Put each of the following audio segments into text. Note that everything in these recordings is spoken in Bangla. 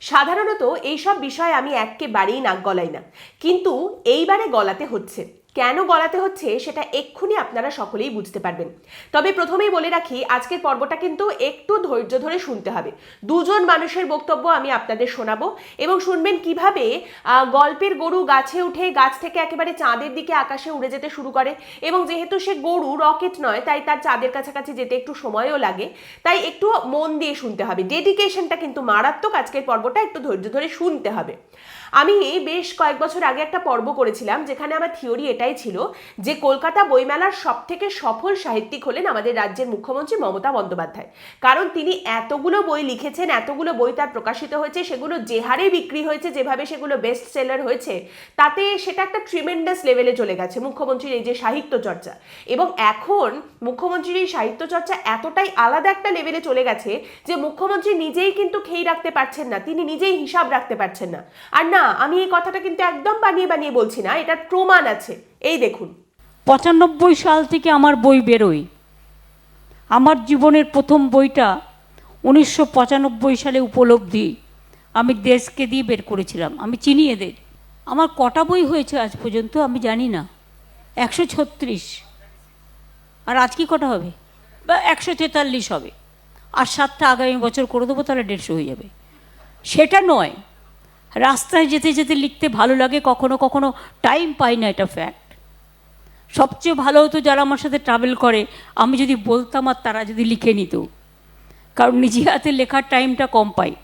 সাধারণত এইসব বিষয়ে আমি একেবারেই নাক গলাই না। কিন্তু এইবারে গলাতে হচ্ছে। কেন গলাতে হচ্ছে সেটা এক্ষুনি আপনারা সকলেই বুঝতে পারবেন। তবে প্রথমেই বলে রাখি, আজকের পর্বটা কিন্তু একটু ধৈর্য ধরে শুনতে হবে। দুজন মানুষের বক্তব্য আমি আপনাদের শোনাবো এবং শুনবেন কীভাবে গল্পের গরু গাছে উঠে গাছ থেকে একেবারে চাঁদের দিকে আকাশে উড়ে যেতে শুরু করে এবং যেহেতু সে গরু, রকেট নয়, তাই তার চাঁদের কাছাকাছি যেতে একটু সময়ও লাগে। তাই একটু মন দিয়ে শুনতে হবে। ডেডিকেশনটা কিন্তু মারাত্মক আজকের পর্বটা একটু ধৈর্য ধরে শুনতে হবে। আমি বেশ কয়েক বছর আগে একটা পর্ব করেছিলাম, যেখানে আমার থিওরি এটাই ছিল যে কলকাতা বইমেলার সব থেকে সফল সাহিত্যিক হলেন আমাদের রাজ্যের মুখ্যমন্ত্রী মমতা বন্দ্যোপাধ্যায়। কারণ তিনি এতগুলো বই লিখেছেন, এতগুলো বই তার প্রকাশিত হয়েছে, সেগুলো যে হারে বিক্রি হয়েছে, যেভাবে সেগুলো বেস্ট সেলার হয়েছে, তাতে সেটা একটা ট্রিমেন্ডাস লেভেলে চলে গেছে মুখ্যমন্ত্রীর এই যে সাহিত্য চর্চা। এবং এখন মুখ্যমন্ত্রীর এই সাহিত্য চর্চা এতটাই আলাদা একটা লেভেলে চলে গেছে যে মুখ্যমন্ত্রী নিজেই কিন্তু খেই রাখতে পারছেন না, তিনি নিজেই হিসাব রাখতে পারছেন না। আর না আমি এই কথাটা কিন্তু একদম বানিয়ে বানিয়ে বলছি না, এটার প্রমাণ আছে। এই দেখুন। পঁচানব্বই সাল থেকে আমার বই বেরোয়। আমার জীবনের প্রথম বইটা উনিশশো পঁচানব্বই সালে উপলব্ধি। আমি দেশকে দিয়ে বের করেছিলাম, আমি চিনি এদের। আমার কটা বই হয়েছে আজ পর্যন্ত আমি জানি না। একশো ছত্রিশ। আর আজ কি কটা হবে? বা একশো তেতাল্লিশ হবে। আর সাতটা আগামী বছর করে দেবো, তাহলে দেড়শো হয়ে যাবে। সেটা নয় রাস্তায় যেতে যেতে লিখতে ভালো লাগে, কখনো কখনো টাইম পাই না এটা ফ্যাক্ট সবচেয়ে ভালো হতো যারা আমার সাথে ট্রাভেল করে, আমি যদি বলতাম আর তারা যদি লিখে নিত। কারণ নিজে হাতে লেখার টাইমটা কম পাই।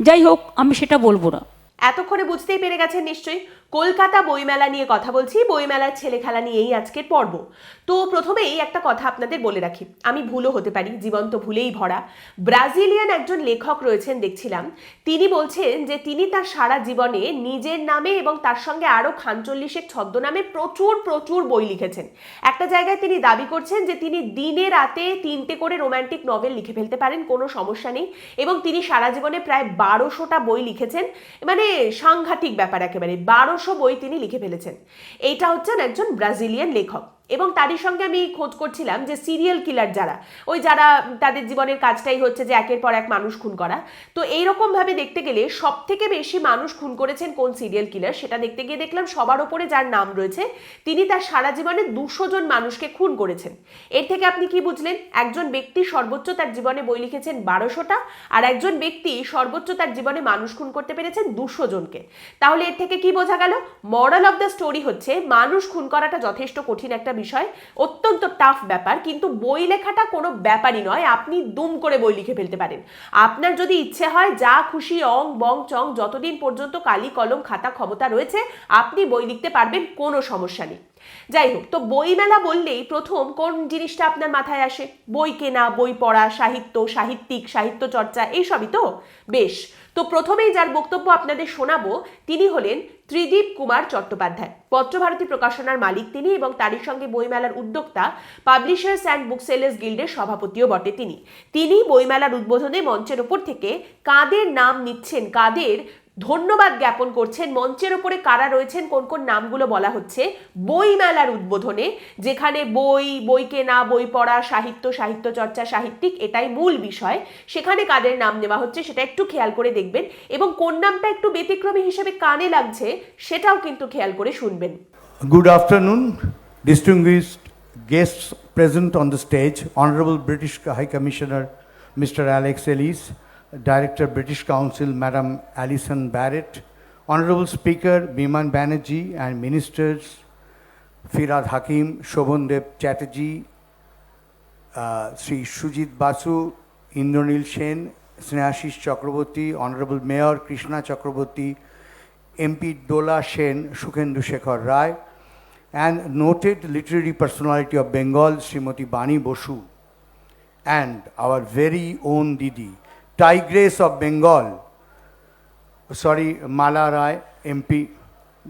যাই হোক, আমি সেটা বলব না। এতক্ষণে বুঝতেই পেরে গেছেন নিশ্চয়ই। কলকাতা বইমেলা নিয়ে কথা বলছি। বইমেলার ছেলে খেলা নিয়েই আজকের পর্ব। তো প্রথমেই একটা কথা আপনাদের বলে রাখি। আমি ভুলও হতে পারি, জীবন্ত ভুলেই ভরা। ব্রাজিলিয়ান একজন লেখক রয়েছেন, দেখছিলাম। তিনি বলছেন যে তিনি তার সারা জীবনে নিজের নামে এবং তার সঙ্গে আরও খানচল্লিশের ছদ্মনামে প্রচুর প্রচুর বই লিখেছেন। একটা জায়গায় তিনি দাবি করছেন যে তিনি দিনে রাতে তিনটে করে রোম্যান্টিক নভেল লিখে ফেলতে পারেন, কোনো সমস্যা নেই। এবং তিনি সারা জীবনে প্রায় বারোশোটা বই লিখেছেন। মানে সাংঘাতিক ব্যাপার একেবারে। বারোশো বই তিনি লিখে ফেলেছেন। এইটা হচ্ছেন একজন ব্রাজিলিয়ান লেখক। এবং তারই সঙ্গে আমি খোঁজ করছিলাম যে সিরিয়াল কিলার যারা, ওই যারা তাদের জীবনের কাজটাই হচ্ছে যে একের পর এক মানুষ খুন করা। তো এইরকম ভাবে দেখতে গেলে সব থেকে বেশি মানুষ খুন করেছেন কোন সিরিয়াল কিলার সেটা দেখতে গিয়ে দেখলাম সবার ওপরে যার নাম রয়েছে, তিনি তার সারা জীবনে দুশো জন মানুষকে খুন করেছেন। এর থেকে আপনি কি বুঝলেন? একজন ব্যক্তি সর্বোচ্চ তার জীবনে বই লিখেছেন বারোশোটা আর একজন ব্যক্তি সর্বোচ্চ তার জীবনে মানুষ খুন করতে পেরেছেন দুশো জনকে। তাহলে এর থেকে কি বোঝা গেল? মরাল অফ দ্য স্টোরি হচ্ছে মানুষ খুন করাটা যথেষ্ট কঠিন একটা বিষয়। অত্যন্ত টাফ ব্যাপার, কিন্তু বই লেখাটা কোনো ব্যাপারই নয়, আপনি দুম করে বই লিখে ফেলতে পারেন। আপনার যদি ইচ্ছে হয়, যা খুশি, অং, বং, চং, যতদিন পর্যন্ত কালি, কলম, খাতা, ক্ষমতা রয়েছে, আপনি বই লিখতে পারবেন, কোনো সমস্যা নেই। যাই হোক তো বইমেলা বললেই প্রথম কোন জিনিসটা আপনার মাথায় আসে? বই কেনা, বই পড়া, সাহিত্য, সাহিত্যিক, সাহিত্য চর্চা, এইসবই তো? বেশ, তো প্রথমেই যার বক্তব্য আপনাদের শোনাবো, তিনি হলেন ত্রিদীপ কুমার চট্টোপাধ্যায়। পত্রভারতী প্রকাশনার মালিক তিনি এবং তারই সঙ্গে বইমেলার উদ্যোক্তা, পাবলিশার্স অ্যান্ড বুক সেলার্স গিল্ডের সভাপতিও বটে তিনি। তিনি বইমেলার উদ্বোধনে মঞ্চের ওপর থেকে কাদের নাম নিচ্ছেন, কাদের ধন্যবাদ জ্ঞাপন করছেন। মঞ্চের ওপরে কারা রয়েছেন? কোন কোন নামগুলো বলা হচ্ছে? বই মেলার উদ্বোধনে যেখানে বই বই কেনা বই পড়া সাহিত্য সাহিত্য চর্চা সাহিত্যিক এটাই মূল বিষয়। সেখানে কাদের নাম নেওয়া হচ্ছে সেটা একটু খেয়াল করে দেখবেন। এবং কোন নামটা একটু ব্যতিক্রমী হিসেবে কানে লাগছে সেটাও কিন্তু খেয়াল করে শুনবেন। Good afternoon distinguished guests present on the stage, Honorable British High Commissioner Mr. Alex Ellis, Director British Council Madam Alison Barrett, Honorable Speaker Biman Banerjee and Ministers Firad Hakim, Shobhandev Chatterjee, uh, Sri Sujit Basu, Indranil Sen, Snehashish Chakraborty, Honorable Mayor Krishna Chakraborty, MP Dola Sen, Shukhendu Shekhar Rai, and noted literary personality of Bengal, Srimati Bani Bosu, and our very own Didi, Tigress of Bengal, sorry, Mala Rai, MP,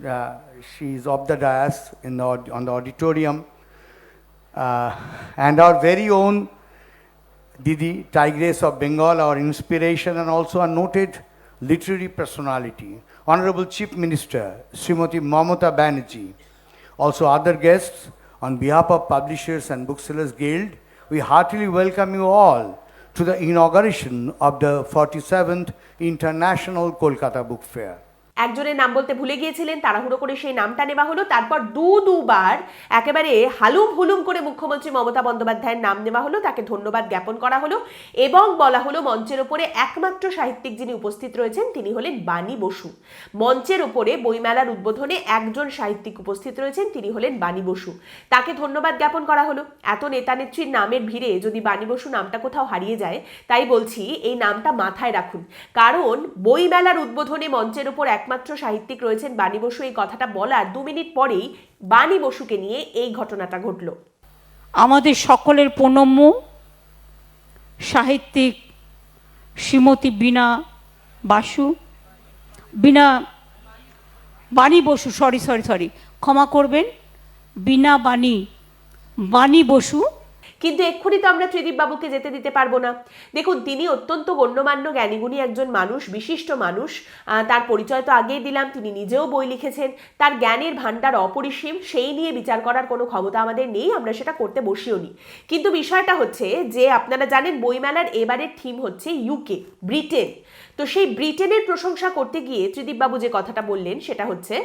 uh, she is of the dais in the, on the auditorium, uh, and our very own Didi, Tigress of Bengal, our inspiration and also a noted literary personality, Honorable Chief Minister Srimati Mamata Banerjee, also other guests, on behalf of Publishers and Booksellers Guild, we heartily welcome you all to the inauguration of the 47th International Kolkata Book Fair. একজনের নাম বলতে ভুলে গিয়েছিলেন, তাড়াহুড়ো করে সেই নামটা নেওয়া হলো। তারপর দু দুবার একেবারে হালুম হুলুম করে মুখ্যমন্ত্রী মমতা বন্দ্যোপাধ্যায়ের নাম নেওয়া হলো, তাকে ধন্যবাদ জ্ঞাপন করা হলো এবং বলা হলো মঞ্চের ওপরে একমাত্র সাহিত্যিক যিনি উপস্থিত রয়েছেন, তিনি হলেন বাণী বসু। মঞ্চের ওপরে বইমেলার উদ্বোধনে একজন সাহিত্যিক উপস্থিত রয়েছেন, তিনি হলেন বাণী বসু। তাকে ধন্যবাদ জ্ঞাপন করা হলো। এত নেতা নেত্রীর নামের ভিড়ে যদি বাণী বসু নামটা কোথাও হারিয়ে যায়, তাই বলছি এই নামটা মাথায় রাখুন। কারণ বইমেলার উদ্বোধনে মঞ্চের ওপর একমাত্র সাহিত্যিক রয়েছেন বাণী বসু। এই কথাটা বলার দু মিনিট পরেই বাণী বসুকে নিয়ে এই ঘটনাটা ঘটলো। আমাদের সকলের প্রণম্য সাহিত্যিক শ্রীমতী বিনা বাসু। বিনা বাণী বসু সরি সরি সরি ক্ষমা করবেন। বিনা বাণী বাণী বসু কিন্তু এক্ষুনি তো আমরা ত্রিদীপ বাবুকে যেতে দিতে পারব না। দেখুন, তিনি অত্যন্ত গণ্যমান্য জ্ঞানীগুণী একজন মানুষ, বিশিষ্ট মানুষ। তার পরিচয় তো আগেই দিলাম, তিনি নিজেও বই লিখেছেন। তার জ্ঞানের ভাণ্ডার অপরিসীম, সেই নিয়ে বিচার করার কোনো ক্ষমতা আমাদের নেই, আমরা সেটা করতে বসিও নি। কিন্তু বিষয়টা হচ্ছে যে, আপনারা জানেন বইমেলার এবারের থিম হচ্ছে ইউকে ব্রিটেন। তো সেই ব্রিটেনের প্রশংসা করতে গিয়ে ত্রিদীপ বাবু যে কথাটা বললেন, সেটা হচ্ছে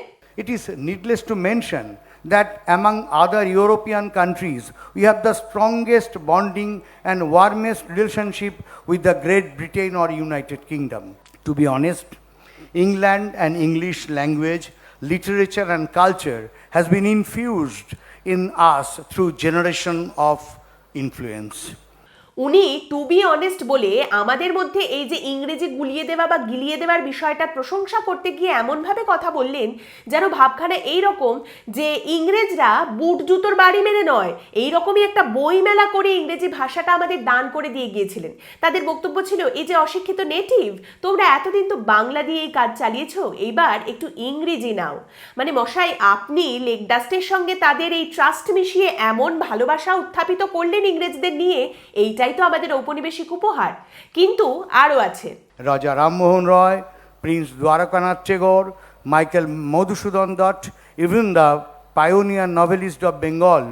It is needless to mention that among other European countries, we have the strongest bonding and warmest relationship with the Great Britain or United Kingdom. To be honest, England and English language, literature and culture has been infused in us through generation of influence. উনি টু বি অনেস্ট বলে আমাদের মধ্যে এই যে ইংরেজি গুলিয়ে দেওয়া বা গিলিয়ে দেওয়ার বিষয়টার প্রশংসা করতে গিয়ে এমনভাবে কথা বললেন যেন ভাবখানা এইরকম যে ইংরেজরা বুট জুতোর বাড়ি মেনে নয় এই রকমই একটা বই মেলা করে ইংরেজি ভাষাটা আমাদের দান করে দিয়ে গিয়েছিলেন। তাদের বক্তব্য ছিল এই যে অশিক্ষিত নেটিভ তোমরা এতদিন তো বাংলা দিয়ে এই কাজ চালিয়েছো, এইবার একটু ইংরেজি নাও। মানে মশাই, আপনি লেক ডাস্টের সঙ্গে তাদের এই ট্রাস্ট মিশিয়ে এমন ভালোবাসা উত্থাপিত করলেন ইংরেজদের নিয়ে এটাই তো আমাদের ঔপনিবেশিক উপহার। কিন্তু আরও আছে। Raja Rammohan Roy, prince Dwarkanath Tagore, Michael Madhusudan Dutt even the pioneer novelist of Bengal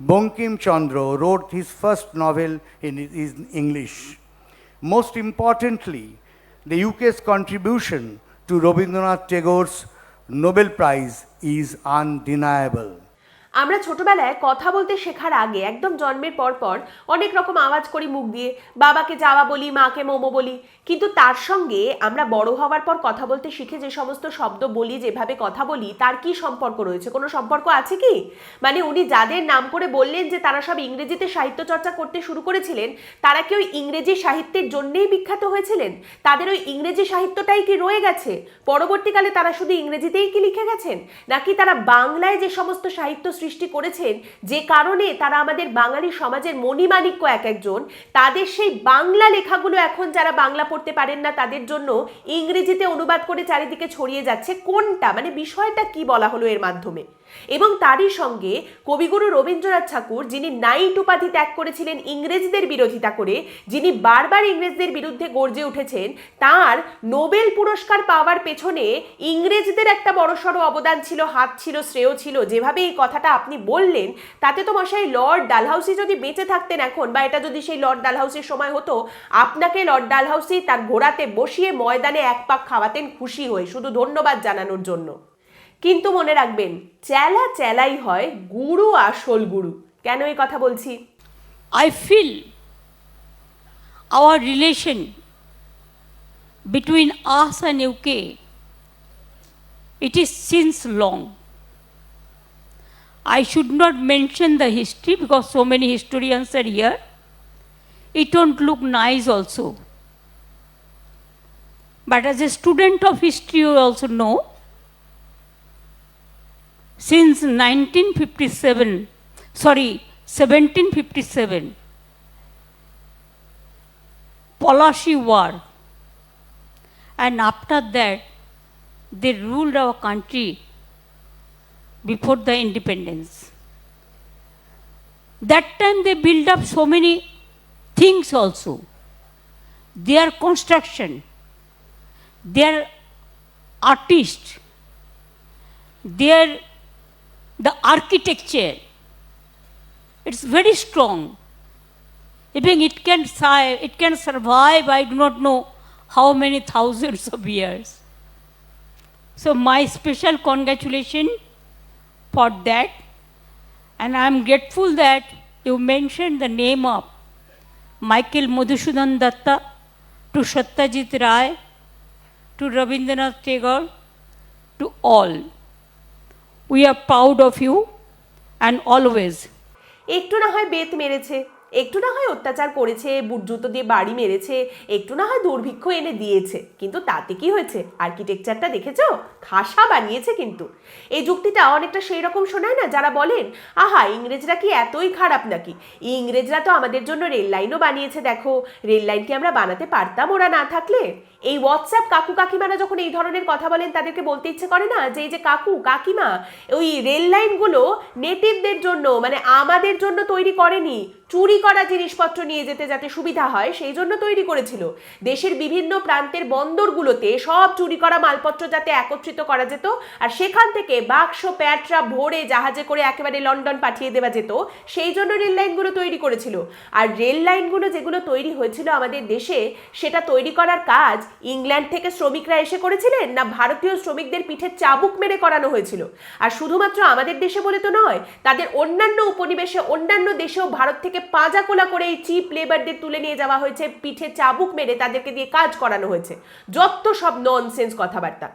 Bankimchandra wrote his first novel in is English most importantly the UK's contribution to Rabindranath Tagore's Nobel prize is undeniable আমরা ছোটবেলায় কথা বলতে শেখার আগে, একদম জন্মের পর পর, অনেক রকম আওয়াজ করি মুখ দিয়ে, বাবাকে যাওয়া বলি, মাকে মোমো বলি। কিন্তু তার সঙ্গে আমরা বড় হওয়ার পর কথা বলতে শিখে যে সমস্ত শব্দ বলি, যেভাবে কথা বলি, তার কি সম্পর্ক রয়েছে? কোনো সম্পর্ক আছে কি? মানে উনি যাদের নাম করে বললেন যে তারা সব ইংরেজিতে সাহিত্য চর্চা করতে শুরু করেছিলেন, তারা কি ওই ইংরেজি সাহিত্যের জন্যেই বিখ্যাত হয়েছিলেন? তাদের ওই ইংরেজি সাহিত্যটাই কি রয়ে গেছে? পরবর্তীকালে তারা শুধু ইংরেজিতেই কি লিখে গেছেন? নাকি তারা বাংলায় যে সমস্ত সাহিত্য সৃষ্টি করেছেন, যে কারণে তারা আমাদের বাঙালি সমাজের মণিমাণিক্য এক একজন, তাদের সেই বাংলা লেখাগুলো এখন যারা বাংলা পড়তে পারেন না, তাদের জন্য ইংরেজিতে অনুবাদ করে চারিদিকে ছড়িয়ে যাচ্ছে। কোনটা? মানে বিষয়টা কি বলা হলো এর মাধ্যমে? এবং তারই সঙ্গে কবিগুরু রবীন্দ্রনাথ ঠাকুর, যিনি নাইট উপাধি ত্যাগ করেছিলেন ইংরেজদের বিরোধিতা করে, যিনি বারবার ইংরেজদের বিরুদ্ধে গর্জে উঠেছেন, তার নোবেল পুরস্কার পাওয়ার পেছনে ইংরেজদের একটা বড়সড় অবদান ছিল, হাত ছিল, শ্রেয় ছিল। যেভাবে এই কথাটা আপনি বললেন, তাতে তো মশাই লর্ড ডালহাউসি যদি বেঁচে থাকতেন এখন, বা এটা যদি সেই লর্ড ডালহাউসির সময় হতো, আপনাকে লর্ড ডালহাউসি তার ঘোড়াতে বসিয়ে ময়দানে এক পাক খাওয়াতেন খুশি হয়ে। শুধু ধন্যবাদ জানানোর জন্য। কিন্তু মনে রাখবেন চেলা চেলাই হয় গুরু আসল গুরু কেন এই কথা বলছি I feel our relation between us and UK, it is since long. I should not mention the history because so many historians are here. It don't look nice also. But as a student of history, you also know, since 1957, sorry, 1757, Polashi War, and after that, they ruled our country before the independence. That time they built up so many things also. Their construction, their artists, their the architecture, it's very strong. Even it can, it can survive, I do not know how many thousands of years. So my special congratulations for that. And I am grateful that you mentioned the name of Michael Madhusudan Datta to Satyajit Ray to Rabindranath Tagore to all. We are proud of you and always একটু না হয় বেত মেরেছে। একটু না হয় অত্যাচার করেছে, বুট জুতো দিয়ে বাড়ি মেরেছে, একটু না হয় দুর্ভিক্ষ এনে দিয়েছে। কিন্তু তাতে কি হয়েছে? আর্কিটেকচারটা দেখেছ? খাসা বানিয়েছে কিন্তু। এই যুক্তিটা অনেকটা সেই রকম শোনায় না? যারা বলেন, আহা, ইংরেজরা কি এতই খারাপ নাকি? ইংরেজরা তো আমাদের জন্য রেল লাইনও বানিয়েছে, দেখো। রেল লাইন কি আমরা বানাতে পারতাম ওরা না থাকলে? এই হোয়াটসঅ্যাপ কাকু কাকিমারা যখন এই ধরনের কথা বলেন, তাদেরকে বলতে ইচ্ছে করে না যে, এই যে কাকু, কাকিমা, ওই রেল লাইনগুলো নেটিভদের জন্য মানে আমাদের জন্য তৈরি করেনি, চুরি করা জিনিসপত্র নিয়ে যেতে যাতে সুবিধা হয়, সেই জন্য তৈরি করেছিল। দেশের বিভিন্ন প্রান্তের বন্দরগুলোতে সব চুরি করা মালপত্র যাতে একত্রিত করা যেত আর সেখান থেকে বাক্স, প্যাটরা ভরে জাহাজে করে একেবারে লন্ডন পাঠিয়ে দেওয়া যেত, সেই জন্য রেল লাইনগুলো তৈরি করেছিল। আর রেল লাইনগুলো যেগুলো তৈরি হয়েছিল আমাদের দেশে, সেটা তৈরি করার কাজ ইংল্যান্ড থেকে শ্রমিকরা এসে করেছিলেন না ভারতীয় শ্রমিকদের পিঠে চাবুক মেরে করানো হয়েছিল? আর শুধুমাত্র আমাদের দেশে বলে তো নয়, তাদের অন্যান্য উপনিবেশে অন্যান্য দেশেও ভারত থেকে পাঁজা সাজা কোলা করে এই চিপ লেবারদের তুলে নিয়ে যাওয়া হয়েছে, পিঠে চাবুক মেরে তাদেরকে দিয়ে কাজ করানো হয়েছে। যত সব ননসেন্স কথাবার্তা।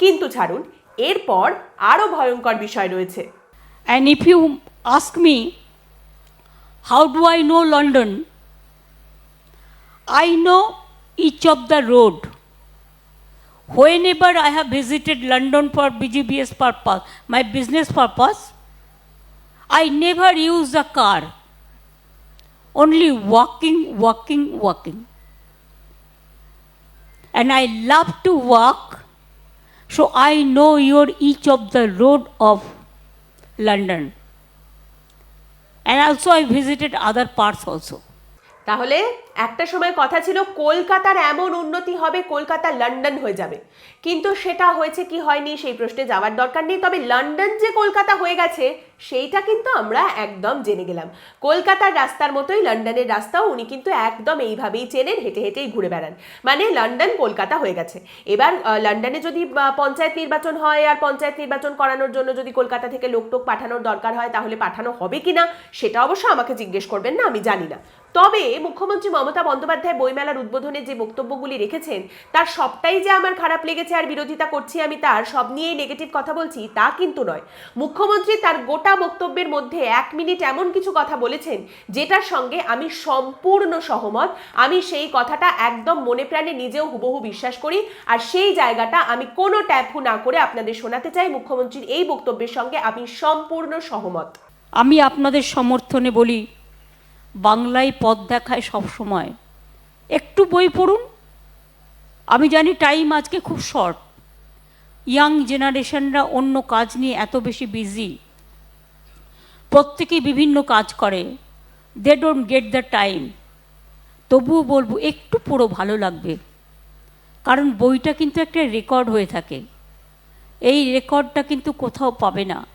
কিন্তু ছাড়ুন, এরপর আরও ভয়ঙ্কর বিষয় রয়েছে। And if you ask me how do I know London I know each of the road whenever I have visited London for business purpose my business purpose I never use the car Only walking, walking, walking. And I love to walk, so I know your each of the road of London. And also I visited other parts also. তাহলে একটা সময় কথা ছিল, কলকাতার এমন উন্নতি হবে, কলকাতা লন্ডন হয়ে যাবে। কিন্তু সেটা হয়েছে কি হয়নি, সেই প্রশ্নে যাওয়ার দরকার নেই। তবে লন্ডন যে কলকাতা হয়ে গেছে, সেইটা কিন্তু আমরা একদম জেনে গেলাম। কলকাতার রাস্তার মতোই লন্ডনের রাস্তাও উনি কিন্তু একদম এইভাবেই চেনেন, হেঁটে হেঁটেই ঘুরে বেড়ান। মানে লন্ডন কলকাতা হয়ে গেছে। এবার লন্ডনে যদি পঞ্চায়েত নির্বাচন হয় আর পঞ্চায়েত নির্বাচন করানোর জন্য যদি কলকাতা থেকে লোকটোক পাঠানোর দরকার হয়, তাহলে পাঠানো হবে কিনা, সেটা অবশ্য আমাকে জিজ্ঞেস করবেন না, আমি জানি না। তবে মুখ্যমন্ত্রী মমতা বন্দ্যোপাধ্যায় বইমেলার উদ্বোধনে যে বক্তব্যগুলি রেখেছেন, তার সবটাই যে আমার খারাপ লেগেছে আর বিরোধিতা করছি আমি তার, সব নিয়েই নেগেটিভ কথা বলছি, তা কিন্তু নয়। মুখ্যমন্ত্রী তার গোটা বক্তব্যের মধ্যে এক মিনিট এমন কিছু কথা বলেছেন, যেটার সঙ্গে আমি সম্পূর্ণ সহমত। আমি সেই কথাটা একদম মনে প্রাণে নিজেও হুবহু বিশ্বাস করি আর সেই জায়গাটা আমি কোনো ট্যাপু না করে আপনাদের শোনাতে চাই। মুখ্যমন্ত্রীর এই বক্তব্যের সঙ্গে আমি সম্পূর্ণ সহমত। আমি আপনাদের সমর্থনে বলি বাংলায় পথ দেখায় সবসময় একটু বই পড়ুন। আমি জানি টাইম আজকে খুব শর্ট ইয়াং জেনারেশনরা অন্য কাজ নিয়ে এত বেশি বিজি প্রত্যেকেই বিভিন্ন কাজ করে। They don't get the time তবুও বলব, একটু পড়ো ভালো লাগবে। কারণ বইটা কিন্তু একটা রেকর্ড হয়ে থাকে। এই রেকর্ডটা কিন্তু কোথাও পাবে না।